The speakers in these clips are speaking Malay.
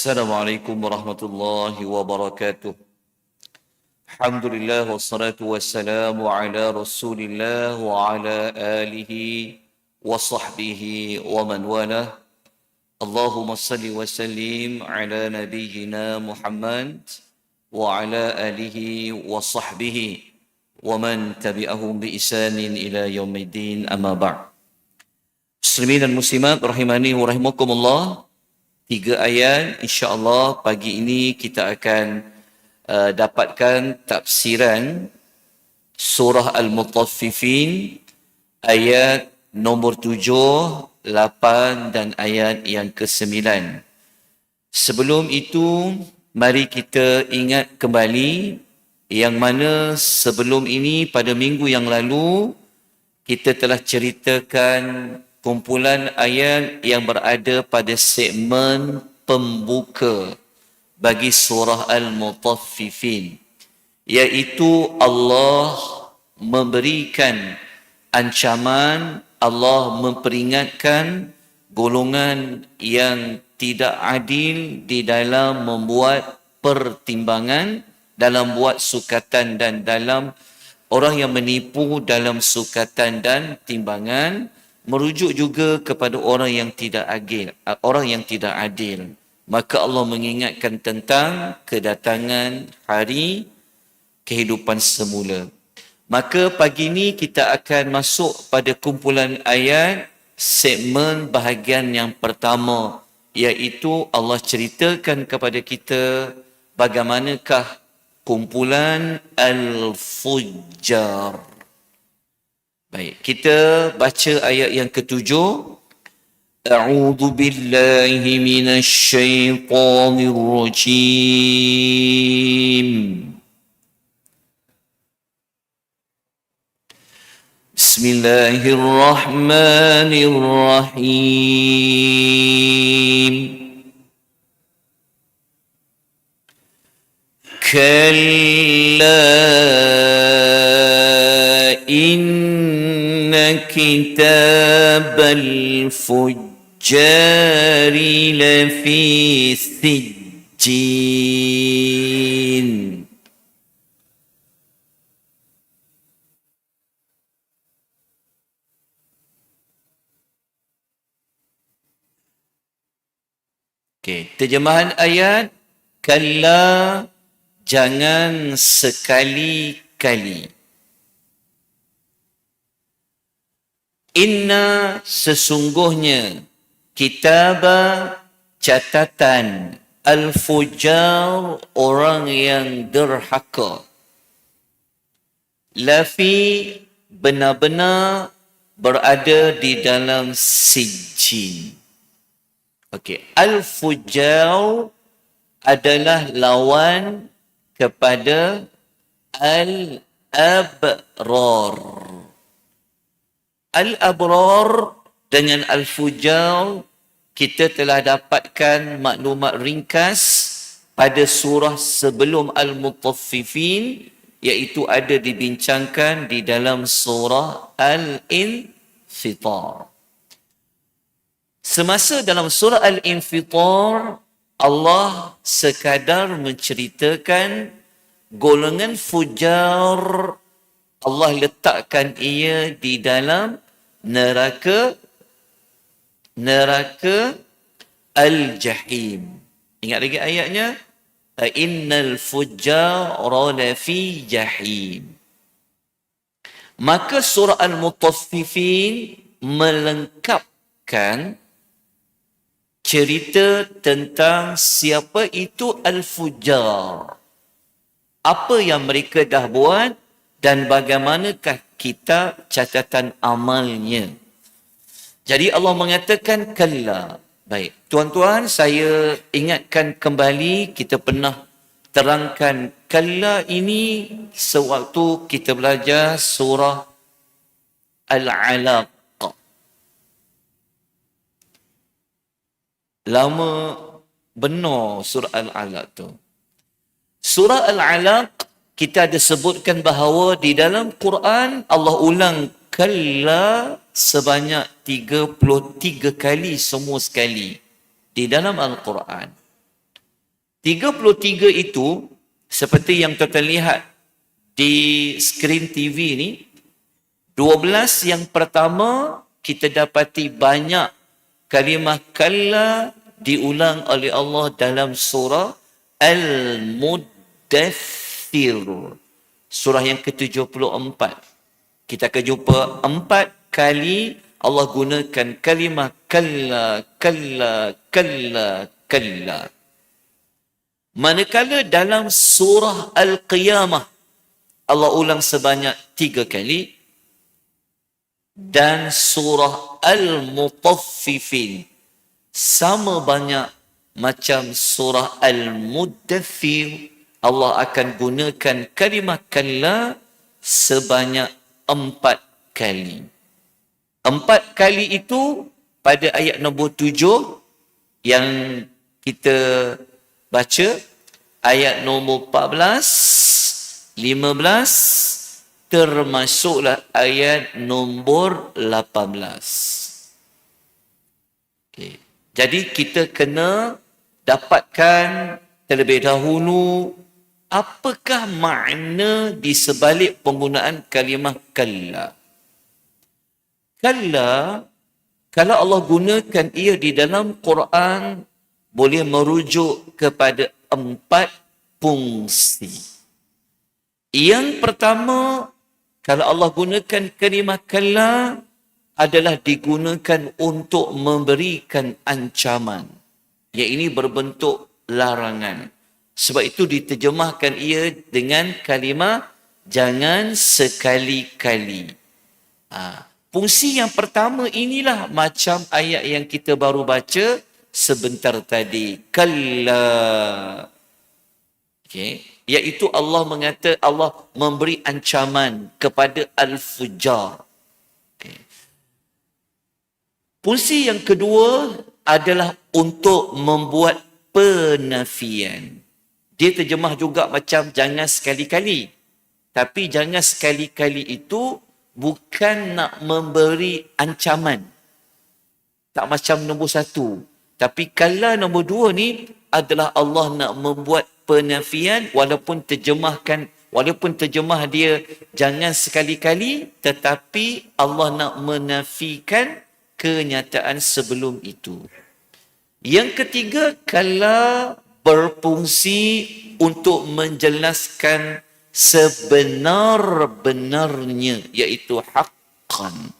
السلام عليكم ورحمة الله وبركاته. الحمد لله والصلاة والسلام على رسول الله وعلى آله وصحبه ومن والاه. اللهم صل وسلم على نبينا محمد وعلى آله وصحبه ومن تبعهم بإحسان إلى يوم الدين. أما بعد. Muslimin dan Muslimat rahimani rahimakumullah tiga ayat insya-Allah pagi ini kita akan uh, dapatkan tafsiran surah Al-Mutaffifin ayat nombor tujuh, lapan dan ayat yang ke-9. Sebelum itu mari kita ingat kembali yang mana sebelum ini pada minggu yang lalu kita telah ceritakan kumpulan ayat yang berada pada segmen pembuka bagi surah Al-Mutaffifin iaitu Allah memberikan ancaman Allah memperingatkan golongan yang tidak adil di dalam membuat pertimbangan dalam buat sukatan dan dalam orang yang menipu dalam sukatan dan timbangan merujuk juga kepada orang yang tidak adil, orang yang tidak adil. Maka Allah mengingatkan tentang kedatangan hari kehidupan semula. Maka pagi ini kita akan masuk pada kumpulan ayat segmen bahagian yang pertama iaitu Allah ceritakan kepada kita bagaimanakah kumpulan al-fujjar. Baik, kita baca ayat yang ketujuh. A'udzu billahi minasy syaithanir rajim. Bismillahirrahmanirrahim. Kalla إن كتاب الفجار لفي سجين Okey, terjemahan ayat kalla jangan sekali-kali Inna sesungguhnya kitab catatan al-fujar orang yang derhaka. Lafi benar-benar berada di dalam sijin. Okey, al-fujar adalah lawan kepada al-abrar. Al-Abrar dengan Al-Fujar kita telah dapatkan maklumat ringkas pada surah sebelum Al-Mutaffifin iaitu ada dibincangkan di dalam surah Al-Infitar. Semasa dalam surah Al-Infitar Allah sekadar menceritakan golongan fujar Allah letakkan ia di dalam neraka neraka al-jahim. Ingat lagi ayatnya? Innal fujjara lafi jahim. Maka surah Al-Mutaffifin melengkapkan cerita tentang siapa itu Al-Fujjar. Apa yang mereka dah buat dan bagaimanakah kita catatan amalnya. Jadi Allah mengatakan kalla. Baik, tuan-tuan saya ingatkan kembali kita pernah terangkan kalla ini sewaktu kita belajar surah Al-Alaq. Lama benar surah Al-Alaq tu. Surah Al-Alaq kita ada sebutkan bahawa di dalam Quran Allah ulang kalla sebanyak 33 kali semua sekali di dalam Al-Quran. 33 itu seperti yang tuan lihat di skrin TV ni 12 yang pertama kita dapati banyak kalimah kalla diulang oleh Allah dalam surah Al-Muddathir. Surah yang ke-74. Kita akan jumpa empat kali Allah gunakan kalimah kalla, kalla, kalla, kalla. Manakala dalam surah Al-Qiyamah Allah ulang sebanyak tiga kali dan surah Al-Mutaffifin sama banyak macam surah Al-Muddathir Allah akan gunakan kalimah kalla sebanyak empat kali. Empat kali itu pada ayat nombor tujuh yang kita baca ayat nombor 14, 15 termasuklah ayat nombor 18. Okay. Jadi kita kena dapatkan terlebih dahulu apakah makna di sebalik penggunaan kalimah kalla. Kalla, kalau Allah gunakan ia di dalam Quran, boleh merujuk kepada empat fungsi. Yang pertama, kalau Allah gunakan kalimah kalla, adalah digunakan untuk memberikan ancaman. Yang ini berbentuk larangan. Sebab itu diterjemahkan ia dengan kalimah jangan sekali-kali. Ha. Fungsi yang pertama inilah macam ayat yang kita baru baca sebentar tadi. Kalla. Okay. Iaitu Allah mengata Allah memberi ancaman kepada Al-Fujar. Okay. Fungsi yang kedua adalah untuk membuat penafian. Dia terjemah juga macam jangan sekali-kali. Tapi jangan sekali-kali itu bukan nak memberi ancaman. Tak macam nombor satu. Tapi kalau nombor dua ni adalah Allah nak membuat penafian walaupun terjemahkan walaupun terjemah dia jangan sekali-kali tetapi Allah nak menafikan kenyataan sebelum itu. Yang ketiga, kalau berfungsi untuk menjelaskan sebenar-benarnya iaitu haqqan.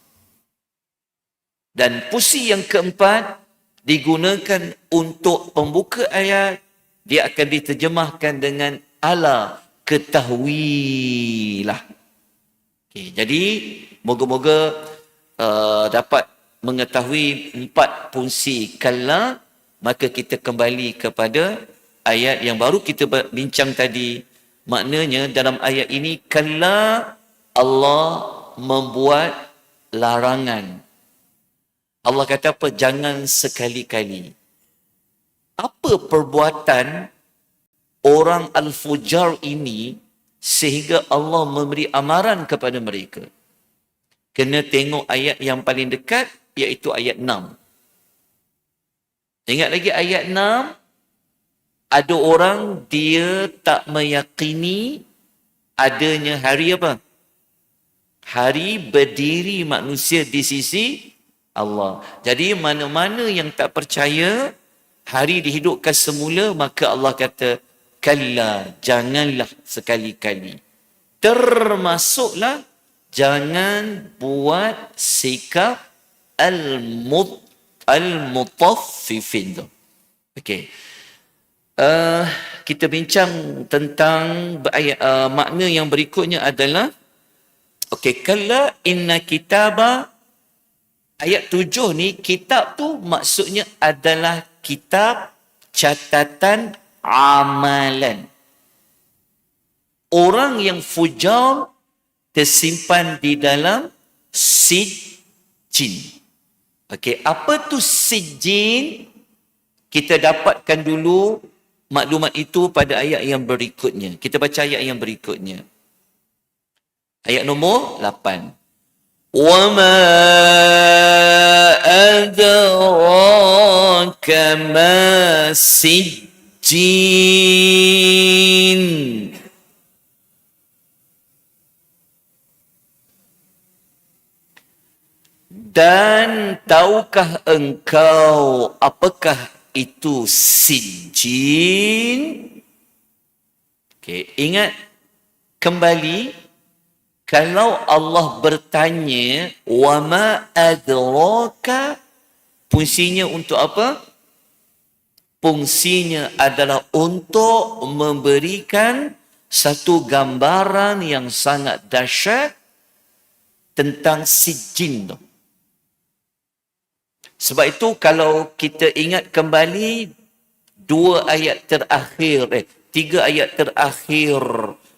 Dan pusi yang keempat digunakan untuk pembuka ayat dia akan diterjemahkan dengan ala ketahuilah. Okay, jadi moga-moga uh, dapat mengetahui empat fungsi kala maka kita kembali kepada ayat yang baru kita bincang tadi Maknanya dalam ayat ini kala Allah membuat larangan. Allah kata apa? Jangan sekali-kali. Apa perbuatan orang Al-Fujar ini sehingga Allah memberi amaran kepada mereka? Kena tengok ayat yang paling dekat iaitu ayat 6. Ingat lagi ayat 6? Ada orang dia tak meyakini adanya hari apa? Hari berdiri manusia di sisi Allah. Jadi mana-mana yang tak percaya hari dihidupkan semula maka Allah kata kalla janganlah sekali-kali. Termasuklah jangan buat sikap al-mut al-mutaffifin. Okey uh, kita bincang tentang uh, makna yang berikutnya adalah okey kala inna kitaba ayat tujuh ni kitab tu maksudnya adalah kitab catatan amalan. Orang yang fujar tersimpan di dalam sijin okey apa tu sijin kita dapatkan dulu maklumat itu pada ayat yang berikutnya. Kita baca ayat yang berikutnya. Ayat nombor 8. وَمَا أَدْرَاكَ مَا سِجِّينَ Jin. Dan tahukah engkau apakah itu sijin? Okay, ingat kembali kalau Allah bertanya wa ma adraka fungsinya untuk apa? Fungsinya adalah untuk memberikan satu gambaran yang sangat dahsyat tentang sijin tu. Sebab itu kalau kita ingat kembali dua ayat terakhir, eh, tiga ayat terakhir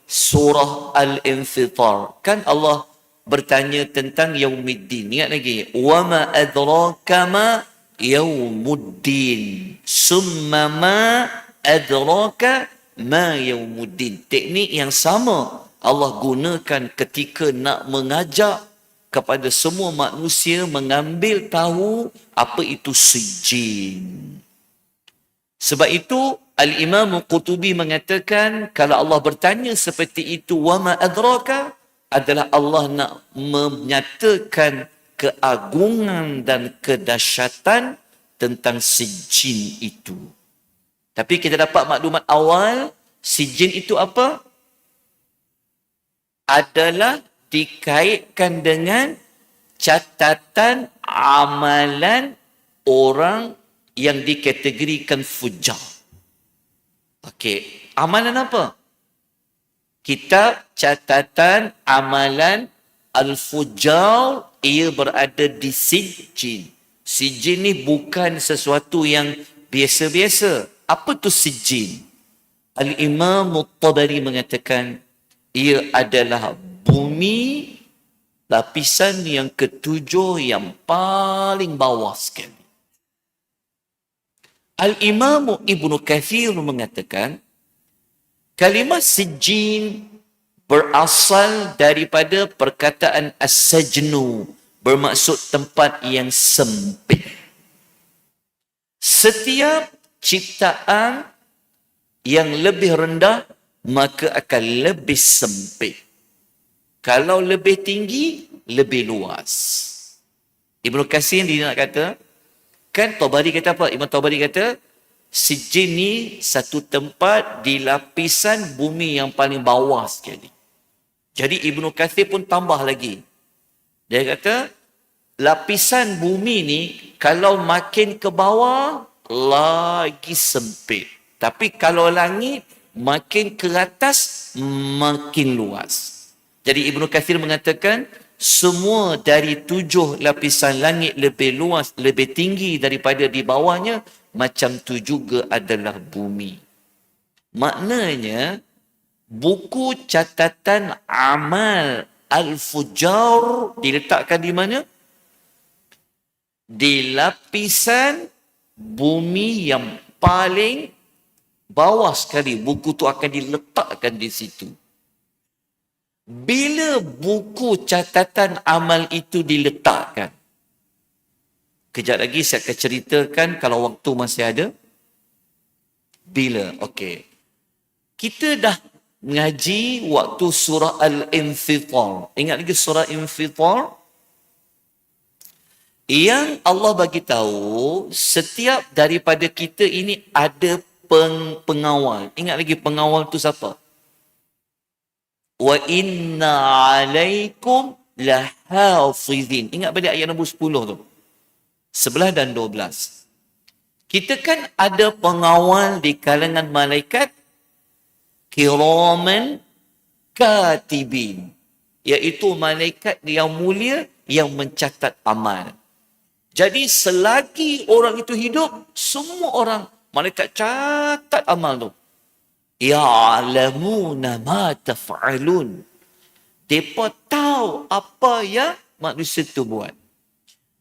surah Al-Infitar. Kan Allah bertanya tentang Yaumiddin. Ingat lagi. Wa ma adraka ma Yaumuddin. Summa ma adraka ma Yaumuddin. Teknik yang sama Allah gunakan ketika nak mengajak kepada semua manusia mengambil tahu apa itu sijin. Sebab itu Al-Imam Qutubi mengatakan kalau Allah bertanya seperti itu wa ma adraka adalah Allah nak menyatakan keagungan dan kedahsyatan tentang sijin itu. Tapi kita dapat maklumat awal sijin itu apa? Adalah dikaitkan dengan catatan amalan orang yang dikategorikan fujar. Okey, amalan apa? Kitab catatan amalan al-fujar ia berada di sijin. Sijin ni bukan sesuatu yang biasa-biasa. Apa tu sijin? Al-Imam Tabari mengatakan ia adalah bumi lapisan yang ketujuh yang paling bawah sekali. Al-Imam Ibn Kathir mengatakan kalimah sijin berasal daripada perkataan as-sajnu bermaksud tempat yang sempit. Setiap ciptaan yang lebih rendah maka akan lebih sempit. Kalau lebih tinggi, lebih luas. Ibnu Kasim dia nak kata, kan Tabari kata apa? Ibnu Tabari kata, sijin ni satu tempat di lapisan bumi yang paling bawah sekali. Jadi Ibnu Kathir pun tambah lagi. Dia kata, lapisan bumi ni kalau makin ke bawah, lagi sempit. Tapi kalau langit, makin ke atas, makin luas. Jadi Ibnu Kathir mengatakan semua dari tujuh lapisan langit lebih luas, lebih tinggi daripada di bawahnya macam tu juga adalah bumi. Maknanya buku catatan amal Al-Fujar diletakkan di mana? Di lapisan bumi yang paling bawah sekali. Buku tu akan diletakkan di situ. Bila buku catatan amal itu diletakkan? Kejap lagi saya akan ceritakan kalau waktu masih ada. Bila? Okey. Kita dah mengaji waktu surah Al-Infitar. Ingat lagi surah Infitar? Yang Allah bagi tahu setiap daripada kita ini ada peng pengawal. Ingat lagi pengawal tu siapa? Wa inna alaikum lahafizin. Ingat balik ayat nombor 10 tu. 11 dan 12. Kita kan ada pengawal di kalangan malaikat kiraman katibin. Iaitu malaikat yang mulia yang mencatat amal. Jadi selagi orang itu hidup, semua orang malaikat catat amal tu ya'lamuna ma taf'alun. Depa tahu apa yang manusia tu buat.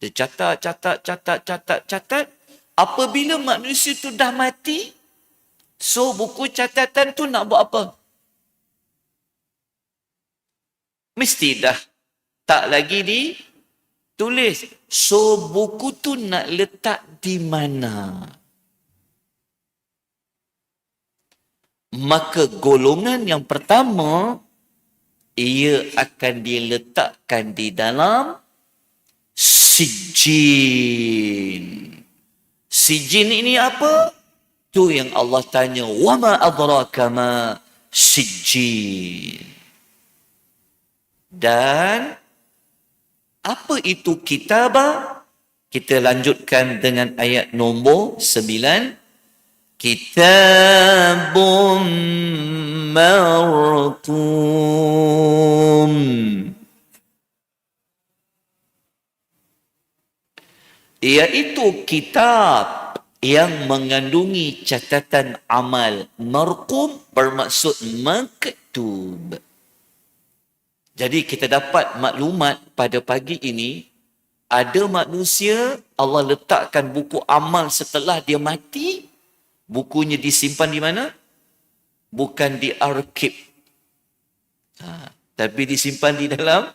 Dia catat, catat, catat, catat, catat. Apabila manusia tu dah mati, so buku catatan tu nak buat apa? Mesti dah tak lagi di tulis. So buku tu nak letak di mana? maka golongan yang pertama ia akan diletakkan di dalam sijin sijin ini apa? Tu yang Allah tanya wama adraka ma sijin dan apa itu kitabah? Kita lanjutkan dengan ayat nombor 9 كتاب مرقوم iaitu kitab yang mengandungi catatan amal marqum bermaksud maktub. Jadi kita dapat maklumat pada pagi ini ada manusia Allah letakkan buku amal setelah dia mati bukunya disimpan di mana? Bukan di arkib. Ha, tapi disimpan di dalam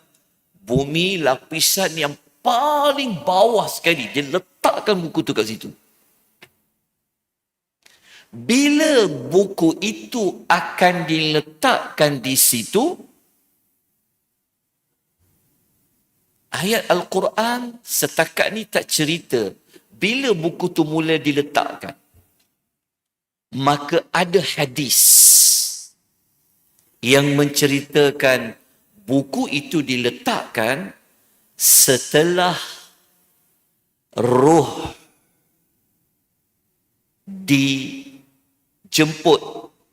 bumi lapisan yang paling bawah sekali. Dia letakkan buku tu kat situ. Bila buku itu akan diletakkan di situ, ayat Al-Quran setakat ni tak cerita bila buku tu mula diletakkan. Maka ada hadis yang menceritakan buku itu diletakkan setelah roh dijemput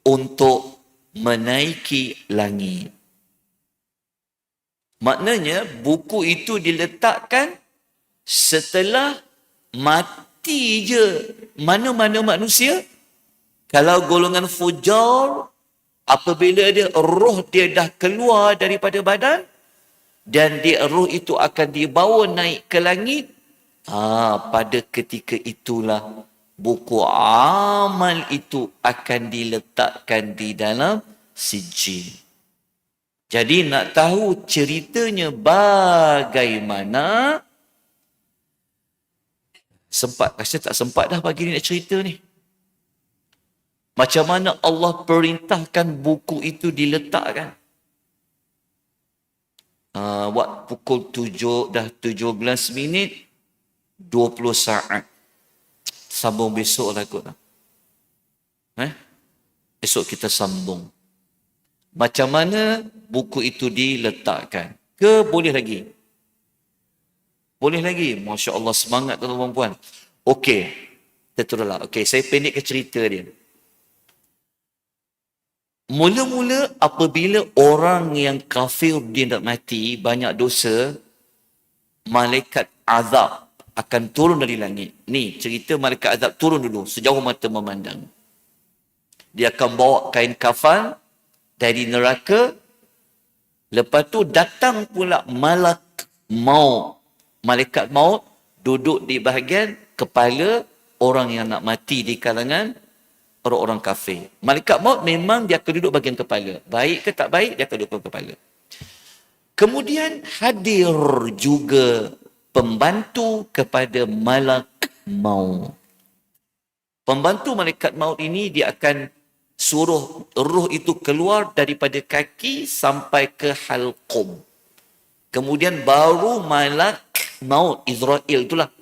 untuk menaiki langit. Maknanya buku itu diletakkan setelah mati je mana-mana manusia. Kalau golongan fujar, apabila dia roh dia dah keluar daripada badan dan dia roh itu akan dibawa naik ke langit, ha, pada ketika itulah buku amal itu akan diletakkan di dalam sijil. Jadi nak tahu ceritanya bagaimana sempat rasa tak sempat dah pagi ni nak cerita ni. Macam mana Allah perintahkan buku itu diletakkan. Uh, buat pukul tujuh dah tujuh belas minit dua puluh saat. Sambung besok lah kot. Eh? Esok kita sambung macam mana buku itu diletakkan. Ke boleh lagi? Boleh lagi? Masya Allah semangat tuan-tuan puan. Okey. Kita teruslah. Okey, saya pendek ke cerita dia. Mula-mula apabila orang yang kafir dia nak mati, banyak dosa, malaikat azab akan turun dari langit. Ni cerita malaikat azab turun dulu sejauh mata memandang. Dia akan bawa kain kafan, dari neraka lepas tu datang pula malak maut malaikat maut duduk di bahagian kepala orang yang nak mati di kalangan orang-orang kafir. Malaikat maut memang dia akan duduk bahagian kepala. Baik ke tak baik dia akan duduk kepala. Kemudian hadir juga pembantu kepada malak maut. Pembantu malaikat maut ini dia akan suruh roh itu keluar daripada kaki sampai ke halqum. Kemudian baru malak maut Israel itulah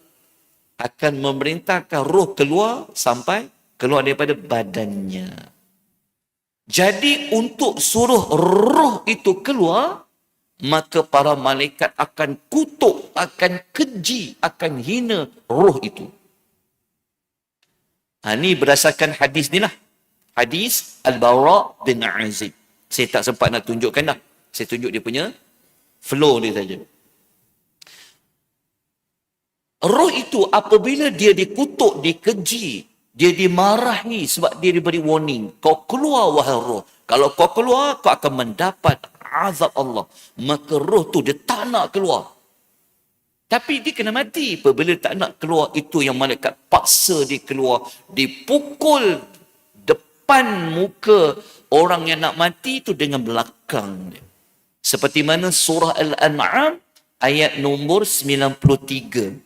akan memerintahkan roh keluar sampai keluar daripada badannya. Jadi untuk suruh roh itu keluar, maka para malaikat akan kutuk, akan keji, akan hina roh itu. Ha, ini berdasarkan hadis ni lah hadis Al-Bara bin Azib. Saya tak sempat nak tunjukkan dah. Saya tunjuk dia punya flow dia saja. Roh itu apabila dia dikutuk, dikeji, dia dimarahi sebab dia diberi warning. Kau keluar wahai roh. Kalau kau keluar, kau akan mendapat azab Allah. Maka roh tu dia tak nak keluar. Tapi dia kena mati. Apabila tak nak keluar, itu yang malaikat paksa dia keluar. Dipukul depan muka orang yang nak mati itu dengan belakang dia. Seperti mana surah Al-An'am ayat nombor 93.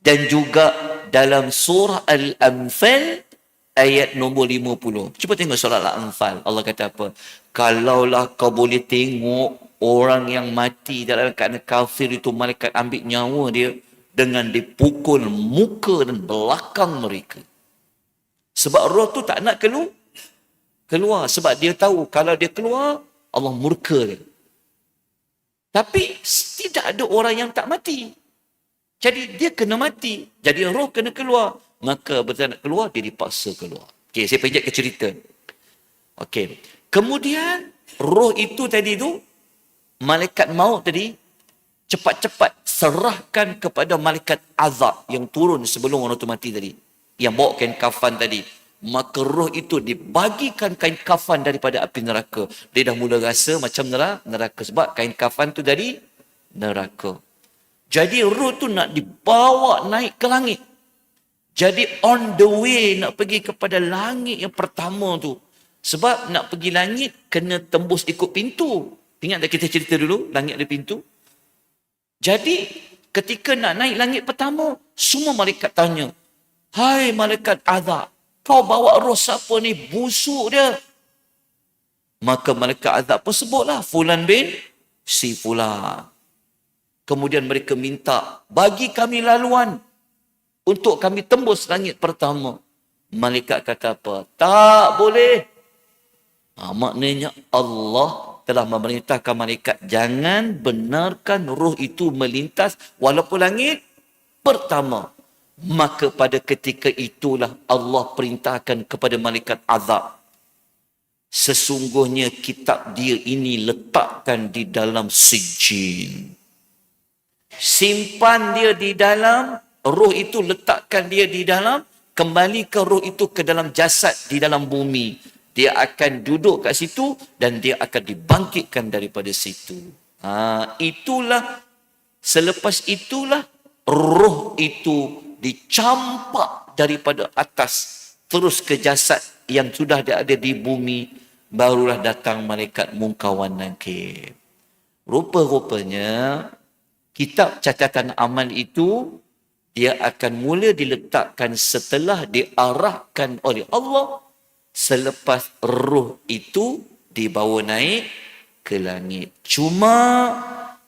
Dan juga dalam surah Al-Anfal ayat nombor 50. Cuba tengok surah Al-Anfal. Allah kata apa? Kalaulah kau boleh tengok orang yang mati dalam keadaan kafir itu malaikat ambil nyawa dia dengan dipukul muka dan belakang mereka. Sebab roh tu tak nak keluar. Keluar sebab dia tahu kalau dia keluar Allah murka dia. Tapi tidak ada orang yang tak mati. Jadi dia kena mati. Jadi roh kena keluar. Maka betul nak keluar, dia dipaksa keluar. Okey, saya pejat ke cerita. Okey. Kemudian, roh itu tadi tu, malaikat maut tadi, cepat-cepat serahkan kepada malaikat azab yang turun sebelum orang tu mati tadi. Yang bawa kain kafan tadi maka roh itu dibagikan kain kafan daripada api neraka. Dia dah mula rasa macam neraka. Sebab kain kafan tu dari neraka. Jadi roh tu nak dibawa naik ke langit. Jadi on the way nak pergi kepada langit yang pertama tu. Sebab nak pergi langit kena tembus ikut pintu. Ingat tak kita cerita dulu langit ada pintu? Jadi ketika nak naik langit pertama, semua malaikat tanya, Hai malaikat azab, kau bawa roh siapa ni? Busuk dia. Maka mereka azab pun sebutlah. Fulan bin si Fulan. Kemudian mereka minta, bagi kami laluan untuk kami tembus langit pertama. Malaikat kata apa? Tak boleh. Ha, maknanya Allah telah memerintahkan malaikat jangan benarkan roh itu melintas walaupun langit pertama maka pada ketika itulah Allah perintahkan kepada malaikat azab sesungguhnya kitab dia ini letakkan di dalam sijin simpan dia di dalam roh itu letakkan dia di dalam kembalikan roh itu ke dalam jasad di dalam bumi. Dia akan duduk kat situ dan dia akan dibangkitkan daripada situ. Ha, itulah selepas itulah roh itu dicampak daripada atas terus ke jasad yang sudah ada di bumi barulah datang malaikat mungkawan nakir rupa-rupanya kitab catatan amal itu dia akan mula diletakkan setelah diarahkan oleh Allah. Selepas roh itu dibawa naik ke langit. Cuma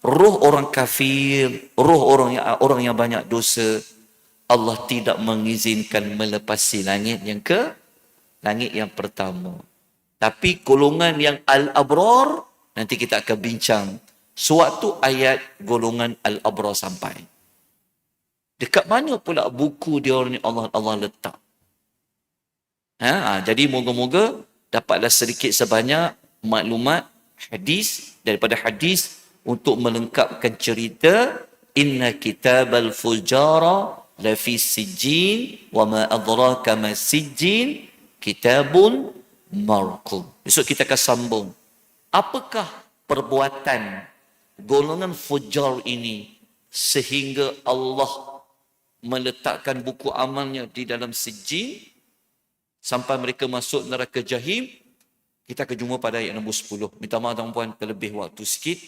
roh orang kafir roh orang yang orang yang banyak dosa Allah tidak mengizinkan melepasi langit yang ke langit yang pertama. Tapi golongan yang al-abrar nanti kita akan bincang suatu ayat golongan al-abrar sampai. Dekat mana pula buku dia ni Allah Allah letak? Ha, jadi moga-moga dapatlah sedikit sebanyak maklumat hadis daripada hadis untuk melengkapkan cerita inna kitabal fujara lafi sijin wa ma adraka ma sijin kitabun marqum. Besok kita akan sambung. Apakah perbuatan golongan fujar ini sehingga Allah meletakkan buku amalnya di dalam sijin sampai mereka masuk neraka jahim kita akan jumpa pada ayat nombor 10 minta maaf tuan-puan terlebih waktu sikit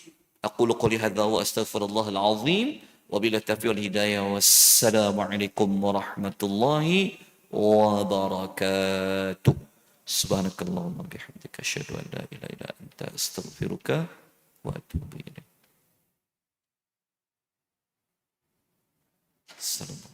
aku qouli hadza wa astaghfirullahal azim Wabillahi taufiq wal hidayah. Wassalamualaikum warahmatullahi wabarakatuh. Subhanakallahumma bihamdika asyhadu an la ilaha illa anta astaghfiruka wa atubu ilaik. そた